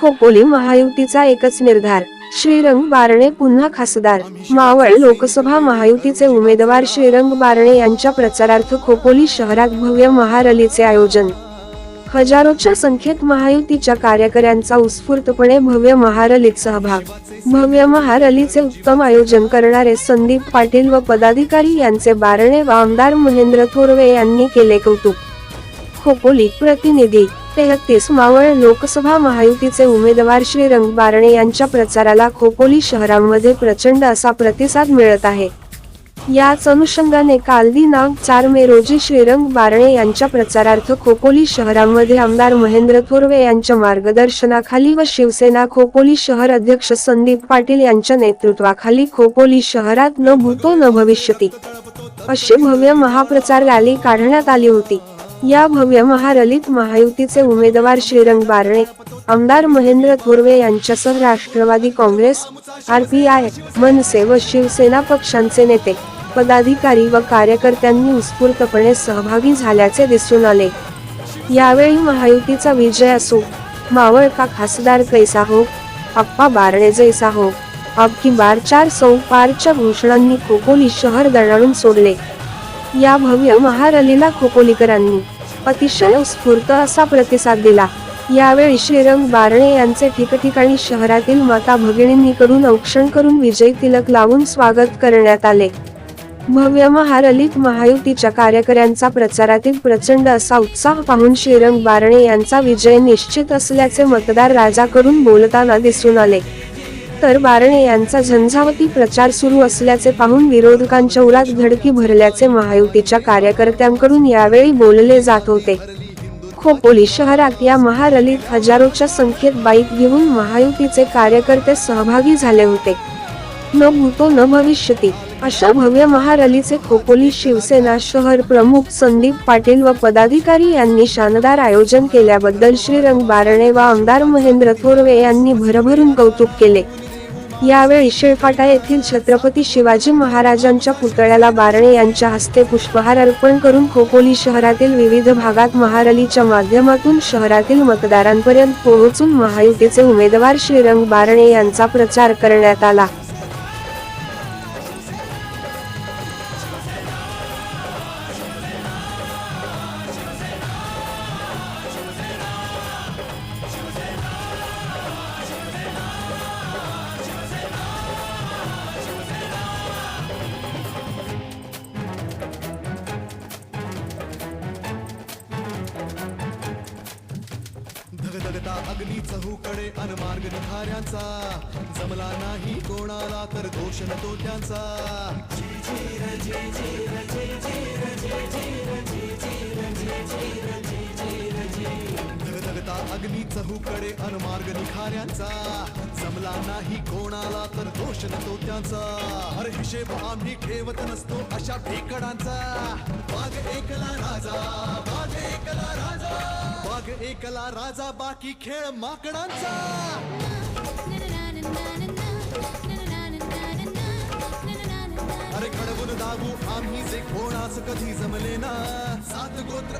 खोपोली महायुतीचा एकच निर्धार. श्रीरंग बारणे पुन्हा खासदार. मावळ लोकसभा महायुतीचे उमेदवार श्रीरंग बारणे यांच्या प्रचारार्थ खोपोली शहरात भव्य महारलीचे आयोजन. हजारोच्या संख्येत महायुतीच्या कार्यकर्त्यांचा उत्स्फूर्तपणे भव्य महारलीत सहभाग. भव्य महारलीचे उत्तम आयोजन करणारे संदीप पाटील व पदाधिकारी यांचे बारणे व आमदार महेंद्र थोरवे यांनी केले कौतुक. खोपोली प्रतिनिधी तेहतीस मावळ लोकसभा महायुतीचे उमेदवार श्रीरंग बारणे यांच्या प्रचाराला खोपोली शहरांमध्ये प्रचंड असा प्रतिसाद मिळत आहे. याच अनुषंगाने काल दिनांक चार मे रोजी श्रीरंग बारणे यांच्या प्रचारार्थ खोपोली शहरामध्ये आमदार महेंद्र थोरवे यांच्या मार्गदर्शनाखाली व शिवसेना खोपोली शहर अध्यक्ष संदीप पाटील यांच्या नेतृत्वाखाली खोपोली शहरात न भूतो न भविष्यती अशी भव्य महाप्रचार रॅली काढण्यात आली होती. या भव्य महारलीत महायुतीचे उमेदवार श्रीरंग बारणे आमदार महेंद्र थोरवे यांच्यासह राष्ट्रवादी काँग्रेस आरपीआय मनसे व शिवसेना पक्षांचे नेते पदाधिकारी व कार्यकर्त्यांनी उत्स्फूर्तपणे सहभागी झाल्याचे दिसून आले. यावेळी महायुतीचा विजय असो मावळ का खासदार कैसा हो अप्पा बारणे जैसा हो अब की बार चार सौ पारच्या घोषणांनी खोपोली शहर दणाणून सोडले. या भव्य महारलीला खोपोलीकरांनी अतिशय उत्स्फूर्त असा प्रतिसाद दिला. यावेळी श्रीरंग बारणे यांचे ठिकठिकाणी शहरातील माता भगिनींकडून औक्षण करून विजय तिलक लावून स्वागत करण्यात आले. भव्य महारलित महायुतीच्या कार्यकर्त्यांचा प्रचारातील प्रचंड असा उत्साह पाहून श्रीरंग बारणे यांचा विजय निश्चित असल्याचे मतदार राजाकडून बोलताना दिसून आले. तर बारणे यांचा झंझावती प्रचार सुरू असल्याचे पाहून विरोधकांच्या उरात धडकी भरल्याचे महायुतीच्या कार्यकर्त्यांकडून यावेळी बोलले जात होते. खोपोली शहरात या महारलीत हजारोच्या संख्येत बाईक घेऊन महायुतीचे कार्यकर्ते सहभागी झाले होते. न भूतो न भविष्यती अशा भव्य महारलीचे खोपोली शिवसेना शहर प्रमुख संदीप पाटील व पदाधिकारी यांनी शानदार आयोजन केल्याबद्दल श्रीरंग बारणे व आमदार महेंद्र थोरवे यांनी भरभरून कौतुक केले. यावेळी शेळपाटा येथील छत्रपती शिवाजी महाराजांच्या पुतळ्याला बारणे यांच्या हस्ते पुष्पहार अर्पण करून खोपोली शहरातील विविध भागात महारलीच्या माध्यमातून शहरातील मतदारांपर्यंत पोहोचून महायुतीचे उमेदवार श्रीरंग बारणे यांचा प्रचार करण्यात आला. धगधगता अग्नी चहूकडे अनमार्ग निखाऱ्यांचा. जमला नाही कोणाला तर दोष न तो त्यांचा. धगधगता अग्नी चहूकडे अनमार्ग निखाऱ्यांचा. जमला नाही कोणाला तर दोष न तो त्यांचा. हर हिशेब आम्ही ठेवत नसतो अशा ठेकडांचा बाग एकला राजा बाग एकला एकला राजा बाकी खेळ माकडांचा. अरे खडबून दाबू आम्ही जे कोणाच कधी जमले ना. सात गोत्र